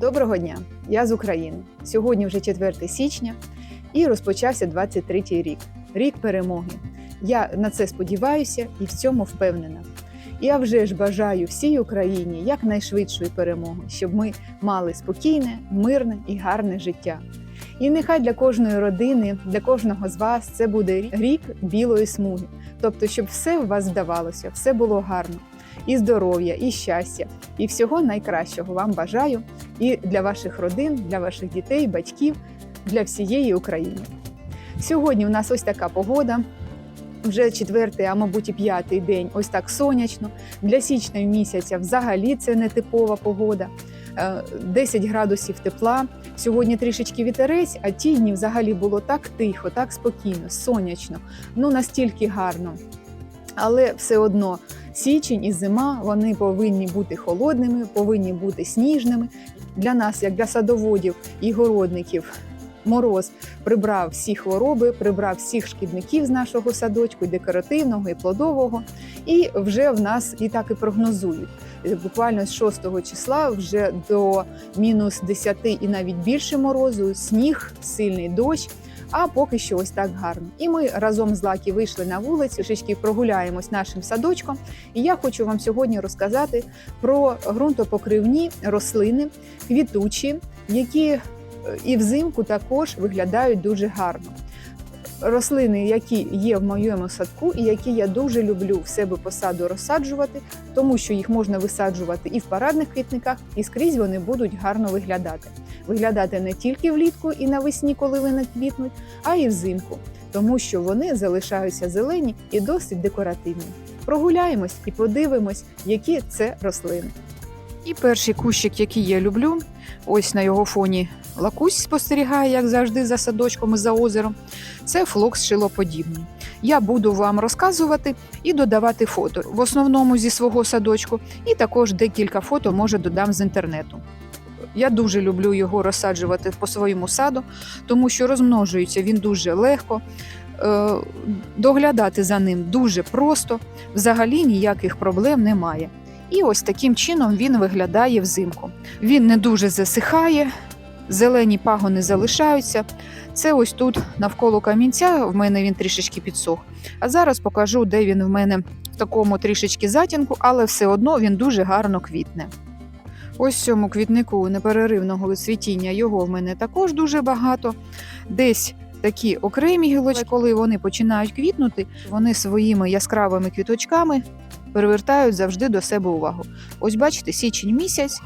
Доброго дня! Я з України. Сьогодні вже 4 січня і розпочався 23-й рік рік перемоги. Я на це сподіваюся і в цьому впевнена. Я вже ж бажаю всій Україні якнайшвидшої перемоги, щоб ми мали спокійне, мирне і гарне життя. І нехай для кожної родини, для кожного з вас це буде рік білої смуги. Тобто, щоб все у вас вдавалося, все було гарно, і здоров'я, і щастя, і всього найкращого вам бажаю і для ваших родин, для ваших дітей, батьків, для всієї України. Сьогодні у нас ось така погода. Вже четвертий, а мабуть, і п'ятий день, ось так сонячно. Для січня місяця взагалі це не типова погода. Е, 10 градусів тепла. Сьогодні трішечки вітерець, а ті дні взагалі було так тихо, так спокійно, сонячно, ну настільки гарно. Але все одно січень і зима вони повинні бути холодними, повинні бути сніжними. Для нас, як для садоводів і городників, мороз прибрав всі хвороби, прибрав всіх шкідників з нашого садочку, і декоративного, і плодового. І вже в нас і так і прогнозують. Буквально з 6 числа вже до мінус 10 і навіть більше морозу, сніг, сильний дощ. А поки що ось так гарно. І ми разом з Лакі вийшли на вулицю, трішечки прогуляємось нашим садочком. І я хочу вам сьогодні розказати про ґрунтопокривні рослини, квітучі, які е, і взимку також виглядають дуже гарно. Рослини, які є в моєму садку, і які я дуже люблю в себе по саду розсаджувати, тому що їх можна висаджувати і в парадних квітниках, і скрізь вони будуть гарно виглядати. Виглядати не тільки влітку і навесні, коли вони квітнуть, а й взимку, тому що вони залишаються зелені і досить декоративні. Прогуляємось і подивимось, які це рослини. І перший кущик, який я люблю, ось на його фоні лакусь спостерігає, як завжди, за садочком і за озером. Це флокс шилоподібний. Я буду вам розказувати і додавати фото, в основному зі свого садочку, і також декілька фото може додам з інтернету. Я дуже люблю його розсаджувати по своєму саду, тому що розмножується він дуже легко. е, Доглядати за ним дуже просто, взагалі ніяких проблем немає. І ось таким чином він виглядає взимку. Він не дуже засихає, зелені пагони залишаються. Це ось тут навколо камінця. В мене він трішечки підсох. А зараз покажу, де він в мене в такому трішечки затінку, але все одно він дуже гарно квітне. Ось цьому квітнику непереривного цвітіння його в мене також дуже багато. Десь такі окремі гілочки, коли вони починають квітнути, вони своїми яскравими квіточками привертають завжди до себе увагу. Ось бачите, січень місяць,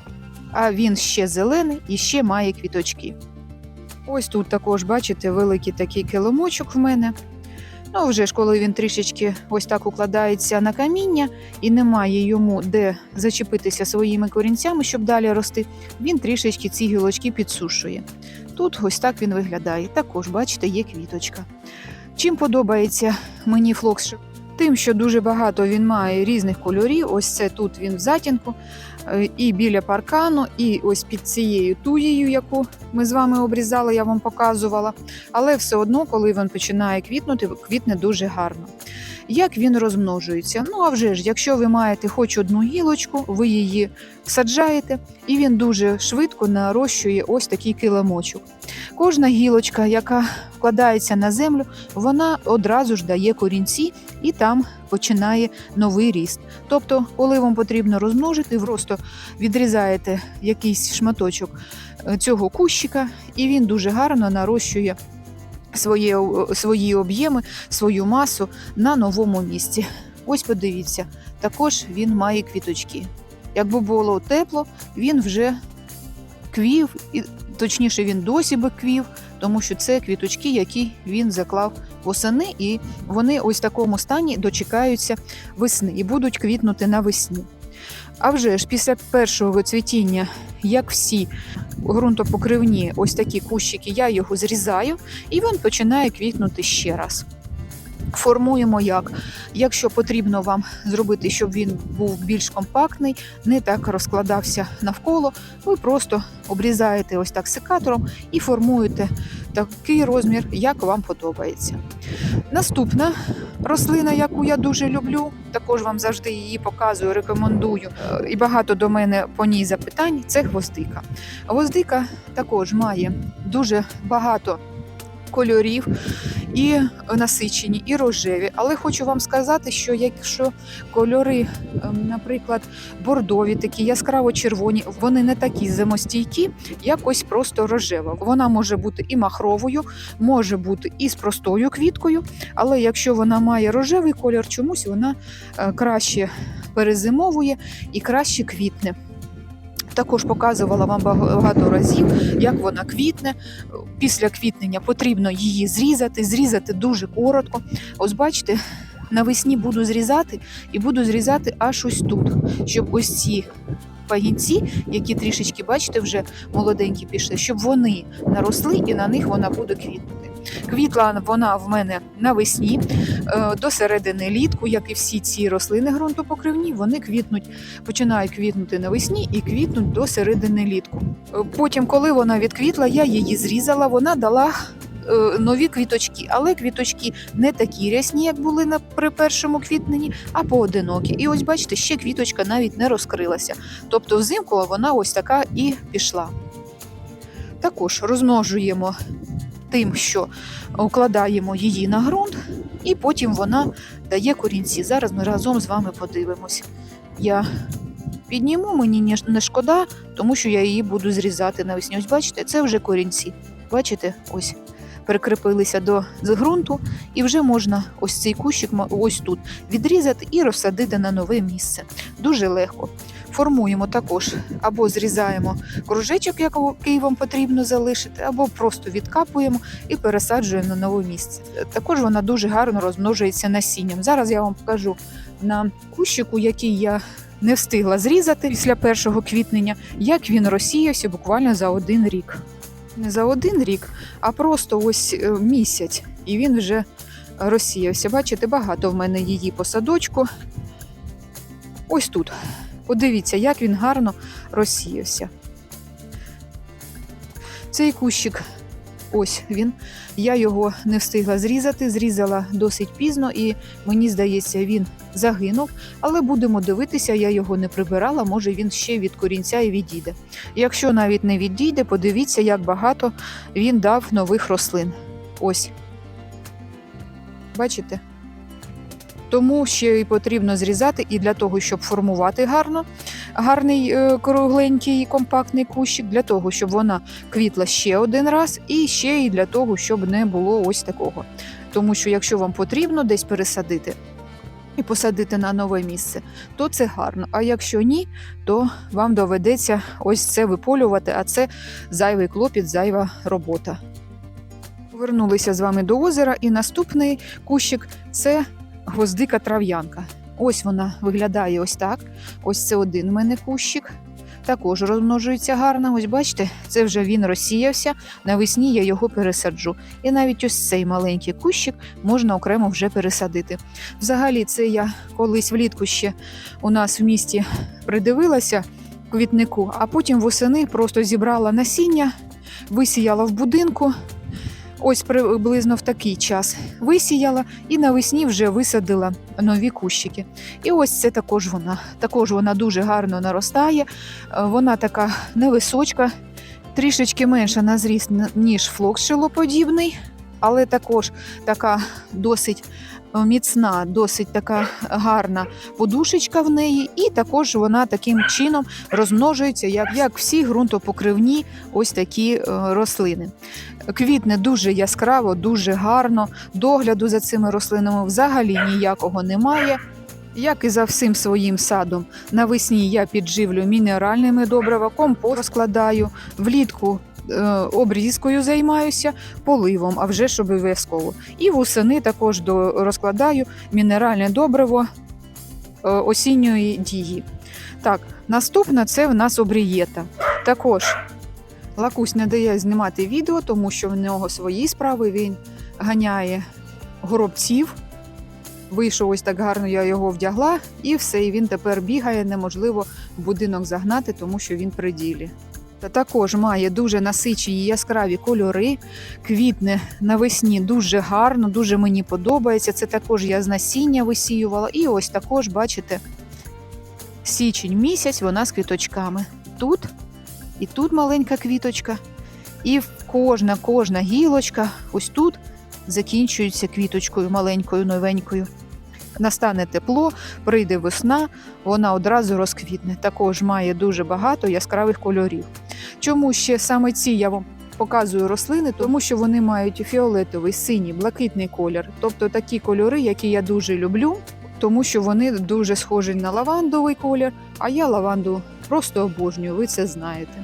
а він ще зелений і ще має квіточки. Ось тут також, бачите, великий такий килимочок в мене. Ну, вже ж коли він трішечки ось так укладається на каміння і немає йому де зачепитися своїми корінцями, щоб далі рости, він трішечки ці гілочки підсушує. Тут ось так він виглядає. Також, бачите, є квіточка. Чим подобається мені флокс? Тим, що дуже багато він має різних кольорів. Ось це тут він в затінку, е, і біля паркану, і ось під цією туєю, яку ми з вами обрізали, я вам показувала. Але все одно, коли він починає квітнути, квітне дуже гарно. Як він розмножується? Ну а вже ж, якщо ви маєте хоч одну гілочку, ви її саджаєте, і він дуже швидко нарощує ось такий килимочок. Кожна гілочка, яка вкладається на землю, вона одразу ж дає корінці і там починає новий ріст. Тобто, коли вам потрібно розмножити, просто відрізаєте якийсь шматочок е, цього кущика, і він дуже гарно нарощує своє, свої об'єми, свою масу на новому місці. Ось подивіться, також він має квіточки. Якби було тепло, він вже квів, і точніше, він досі би квів, тому що це квіточки, які він заклав восени, і вони ось в такому стані дочекаються весни і будуть квітнути навесні. А вже ж після першого вицвітіння, як всі ґрунтопокривні ось такі кущики, я його зрізаю, і він починає квітнути ще раз. Формуємо як. Якщо потрібно вам зробити, щоб він був більш компактний, не так розкладався навколо, ви просто обрізаєте ось так секатором і формуєте такий розмір, як вам подобається. Наступна рослина, яку я дуже люблю, також вам завжди її показую, рекомендую. е, І багато до мене по ній запитань це гвоздика. Гвоздика також має дуже багато кольорів і насичені, і рожеві. Але хочу вам сказати, що якщо кольори, ем, наприклад, бордові, такі яскраво червоні, вони не такі зимостійкі, як ось просто рожева. Вона може бути і махровою, може бути і з простою квіткою, але якщо вона має рожевий колір, чомусь вона е, краще перезимовує і краще квітне. Також показувала вам багато разів, як вона квітне. Після квітнення потрібно її зрізати, зрізати дуже коротко. Ось бачите, навесні буду зрізати і буду зрізати аж ось тут, щоб ось ці пагінці, які трішечки, бачите, вже молоденькі пішли, щоб вони наросли і на них вона буде квітнути. Квітла вона в мене навесні е, до середини літку, як і всі ці рослини ґрунтопокривні, вони квітнуть, починають квітнути навесні і квітнуть до середини літку. Е, Потім, коли вона відквітла, я її зрізала, вона дала. Е, Нові квіточки, але квіточки не такі рясні, як були на при першому квітненні, а поодинокі. І ось бачите, ще квіточка навіть не розкрилася. Тобто взимку вона ось така і пішла. Також розмножуємо тим, що укладаємо її на ґрунт, і потім вона дає корінці. Зараз ми разом з вами подивимось. Я підніму, мені не- шкода, тому що я її буду зрізати навесні. Ось бачите, це вже корінці. Бачите, ось прикріпилися до ґрунту, і вже можна ось цей кущик ось тут відрізати і розсадити на нове місце. Дуже легко. Формуємо також або зрізаємо кружечок, який вам потрібно залишити, або просто відкапуємо і пересаджуємо на нове місце. Також вона дуже гарно розмножується насінням. Зараз я вам покажу на кущику, який я не встигла зрізати після першого квітнення, як він розсіявся буквально за один рік. Не за один рік, а просто ось е, місяць, і він вже розсіявся. Бачите, багато в мене її по садочку. Ось тут. Подивіться, як він гарно розсіявся. Цей кущик, ось він. Я його не встигла зрізати, зрізала досить пізно, і мені здається, він загинув. Але будемо дивитися, я його не прибирала, може він ще від корінця і відійде. Якщо навіть не відійде, подивіться, як багато він дав нових рослин. Ось. Бачите? Тому ще й потрібно зрізати і для того, щоб формувати гарно, гарний е, кругленький компактний кущик, для того, щоб вона квітла ще один раз, і ще й для того, щоб не було ось такого. Тому що якщо вам потрібно десь пересадити і посадити на нове місце, то це гарно. А якщо ні, то вам доведеться ось це виполювати, а це зайвий клопіт, зайва робота. Повернулися з вами до озера, і наступний кущик це гвоздика трав'янка. Ось вона виглядає ось так. Ось це один у мене кущик. Також розмножується гарно. Ось бачите, це вже він розсіявся. Навесні я його пересаджу. І навіть ось цей маленький кущик можна окремо вже пересадити. Взагалі, це я колись влітку ще у нас в місті придивилася квітнику, а потім восени просто зібрала насіння, висіяла в будинку. Ось приблизно в такий час висіяла і навесні вже висадила нові кущики. І ось це також вона. Також вона дуже гарно наростає. Е, Вона така невисочка, трішечки менша на зріст, ніж флокс шилоподібний, але також така досить міцна, досить така гарна подушечка в неї, і також вона таким чином розмножується, як, як всі ґрунтопокривні ось такі е, рослини. Квітне дуже яскраво, дуже гарно. Догляду за цими рослинами взагалі ніякого немає. Як і за всім своїм садом, навесні я підживлю мінеральними добрива, компост розкладаю, влітку е, обрізкою займаюся, поливом, а вже ж обов'язково. І восени також розкладаю мінеральне добриво е, осінньої дії. Так, наступна це в нас обрієта. Також Лакусь не дає знімати відео, тому що в нього свої справи він ганяє горобців Вийшов ось так гарно, я його вдягла, і все, і він тепер бігає, неможливо в будинок загнати, тому що він при ділі. Та також має дуже насичені яскраві кольори, квітне навесні дуже гарно, дуже мені подобається. Це також я з насіння висіювала. І ось також, бачите, січень місяць вона з квіточками. Тут і тут маленька квіточка, і кожна, кожна гілочка ось тут закінчується квіточкою маленькою, новенькою. Настане тепло, прийде весна, вона одразу розквітне. Також має дуже багато яскравих кольорів. Чому ще саме ці я вам показую рослини? Тому що вони мають фіолетовий, синій, блакитний колір, тобто такі кольори, які я дуже люблю, тому що вони дуже схожі на лавандовий колір, а я лаванду просто обожнюю, ви це знаєте.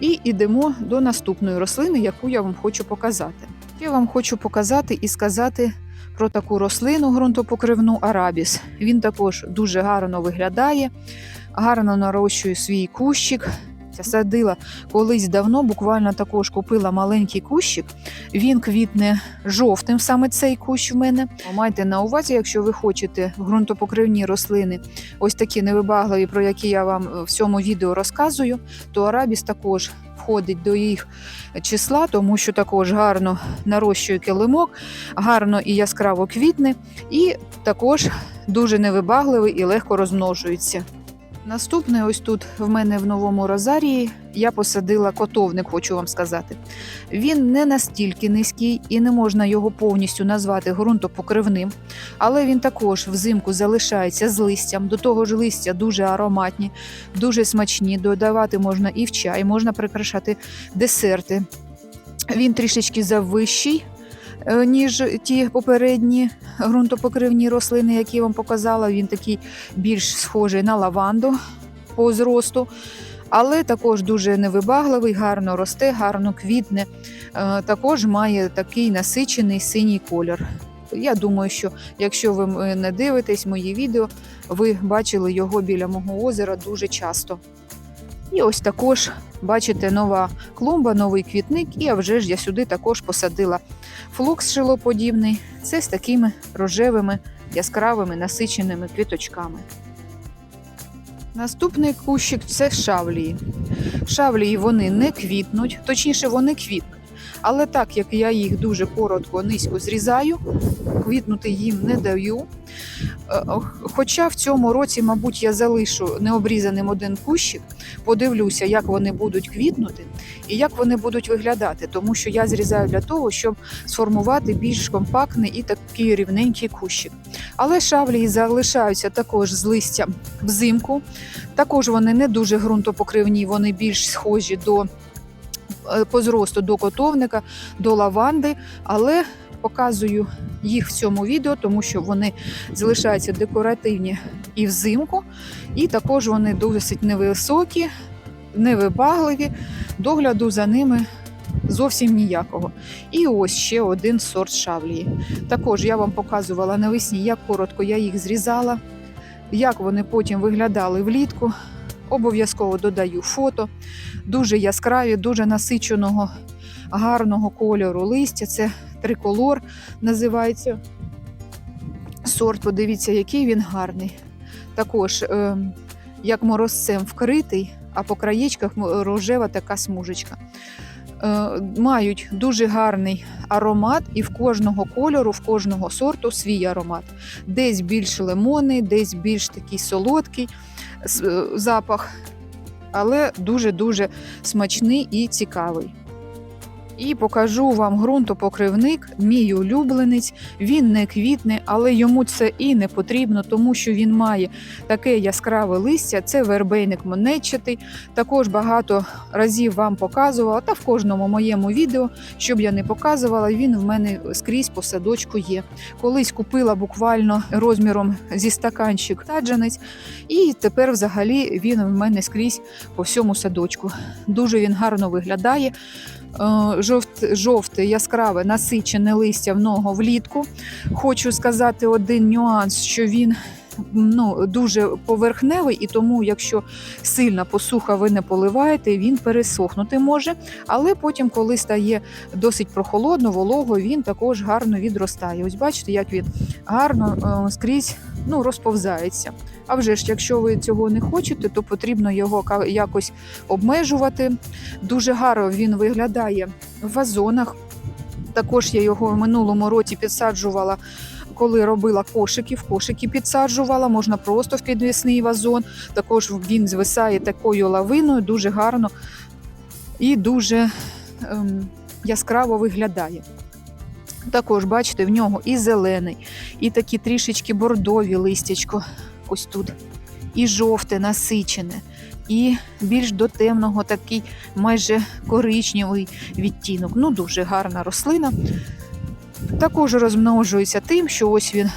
І йдемо до наступної рослини, яку я вам хочу показати. Я вам хочу показати і сказати про таку рослину ґрунтопокривну арабіс. Він також дуже гарно виглядає, гарно нарощує свій кущик. Я садила колись давно, буквально також купила маленький кущик. Він квітне жовтим, саме цей кущ в мене. Майте на увазі, якщо ви хочете ґрунтопокривні рослини, ось такі невибагливі, про які я вам в цьому відео розказую, то арабіс також входить до їх числа, тому що також гарно нарощує килимок, гарно і яскраво квітне, і також дуже невибагливий і легко розмножується. Наступне, ось тут в мене в новому розарії я посадила котовник, хочу вам сказати. Він не настільки низький і не можна його повністю назвати ґрунтопокривним, але він також взимку залишається з листям. До того ж, листя дуже ароматні, дуже смачні. Додавати можна і в чай, можна прикрашати десерти. Він трішечки завищий, ніж ті попередні ґрунтопокривні рослини, які я вам показала. Він такий більш схожий на лаванду по зросту, але також дуже невибагливий, гарно росте, гарно квітне. Е, Також має такий насичений синій колір. Я думаю, що якщо ви е, не дивитесь мої відео, ви бачили його біля мого озера дуже часто. І ось також бачите нова клумба, новий квітник, і а вже ж я сюди також посадила флокс шилоподібний. Це з такими рожевими, яскравими насиченими квіточками. Наступний кущик це шавлії. Шавлії вони не квітнуть, точніше, вони квітнуть. Але так як я їх дуже коротко, низько зрізаю, квітнути їм не даю. Е, Хоча в цьому році, мабуть, я залишу необрізаним один кущик, подивлюся, як вони будуть квітнути і як вони будуть виглядати, тому що я зрізаю для того, щоб сформувати більш компактний і такий рівненький кущик. Але шавлії залишаються також з листям взимку. Також вони не дуже ґрунтопокривні, вони більш схожі до по зросту до котовника, до лаванди, але показую їх в цьому відео, тому що вони залишаються декоративні і взимку, і також вони досить невисокі, невибагливі, догляду за ними зовсім ніякого. І ось ще один сорт шавлії. Також я вам показувала навесні, як коротко я їх зрізала, як вони потім виглядали влітку. Обов'язково додаю фото. Дуже яскраві, дуже насиченого, гарного кольору листя. Це триколор називається сорт. Подивіться, який він гарний. Також, е, як морозцем вкритий, а по краєчках рожева така смужечка. Е, мають дуже гарний аромат, і в кожного кольору, в кожного сорту свій аромат. Десь більш лимонний, десь більш такий солодкий запах, але дуже-дуже смачний і цікавий. І покажу вам ґрунтопокривник, мій улюбленець. Він не квітне, але йому це і не потрібно, тому що він має таке яскраве листя. Це вербейник монетчатий. Також багато разів вам показувала, та в кожному моєму відео, щоб я не показувала, він в мене скрізь по садочку є. Колись купила буквально розміром зі стаканчик саджанець, і тепер взагалі він в мене скрізь по всьому садочку. Дуже він гарно виглядає. Е, Жовт, жовте, яскраве, насичене листя в нього влітку. Хочу сказати один нюанс, що він ну, дуже поверхневий, і тому, якщо сильна посуха ви не поливаєте, він пересохнути може. Але потім, коли стає досить прохолодно, волого, він також гарно відростає. Ось бачите, як він гарно е, скрізь ну, розповзається. А вже ж, якщо ви цього не хочете, то потрібно його якось обмежувати. Дуже гарно він виглядає в вазонах. Також я його в минулому році підсаджувала, коли робила кошики. В кошики підсаджувала, можна просто в підвісний вазон. Також він звисає такою лавиною, дуже гарно і дуже ем, яскраво виглядає. Також, бачите, в нього і зелений, і такі трішечки бордові листячко ось тут, і жовте, насичене, і більш до темного такий майже коричневий відтінок. Ну, дуже гарна рослина. Також розмножується тим, що ось він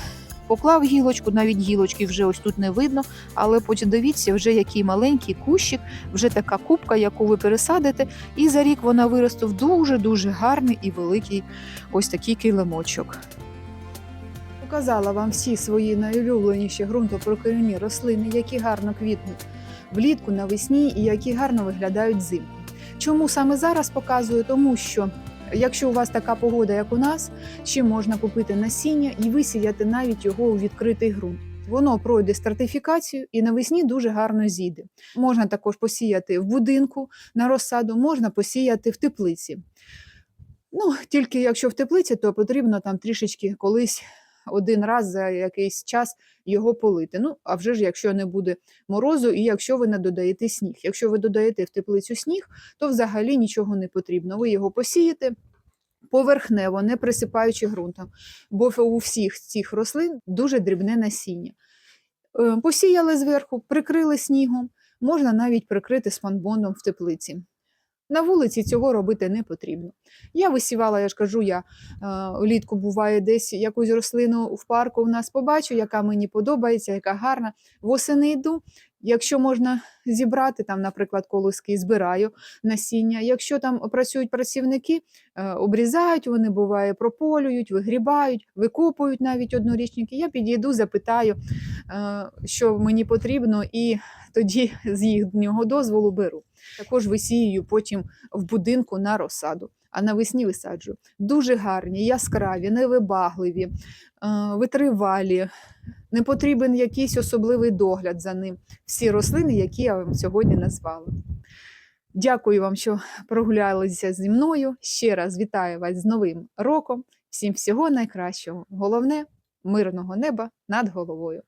поклав гілочку, навіть гілочки вже ось тут не видно, але потім дивіться, вже який маленький кущик, вже така кубка, яку ви пересадите, і за рік вона виросте в дуже-дуже гарний і великий ось такий килимочок. Показала вам всі свої найулюбленіші ґрунтопрокорінні рослини, які гарно квітнуть влітку, навесні і які гарно виглядають взимку. Чому саме зараз показую? Тому що якщо у вас така погода, як у нас, ще можна купити насіння і висіяти навіть його у відкритий ґрунт. Воно пройде стратифікацію і навесні дуже гарно зійде. Можна також посіяти в будинку на розсаду, можна посіяти в теплиці. Ну, тільки якщо в теплиці, то потрібно там трішечки колись один раз за якийсь час його полити. Ну, а вже ж, якщо не буде морозу, і якщо ви не додаєте сніг. Якщо ви додаєте в теплицю сніг, то взагалі нічого не потрібно. Ви його посієте поверхнево, не присипаючи ґрунтом, бо у всіх цих рослин дуже дрібне насіння. Е, Посіяли зверху, прикрили снігом, можна навіть прикрити спанбондом в теплиці. На вулиці цього робити не потрібно. Я висівала, я ж кажу, я е, влітку буває десь якусь рослину в парку у нас побачу, яка мені подобається, яка гарна. Восени йду. Якщо можна зібрати, там, наприклад, колоски, збираю насіння. Якщо там працюють працівники, е, обрізають, вони буває, прополюють, вигрібають, викопують навіть однорічники. Я підійду, запитаю, е, що мені потрібно, і тоді з їхнього дозволу беру. Також висію потім в будинку на розсаду, а навесні висаджую. Дуже гарні, яскраві, невибагливі, е, витривалі. Не потрібен якийсь особливий догляд за ним. Всі рослини, які я вам сьогодні назвала. Дякую вам, що прогулялися зі мною. Ще раз вітаю вас з Новим роком. Всім всього найкращого. Головне мирного неба над головою.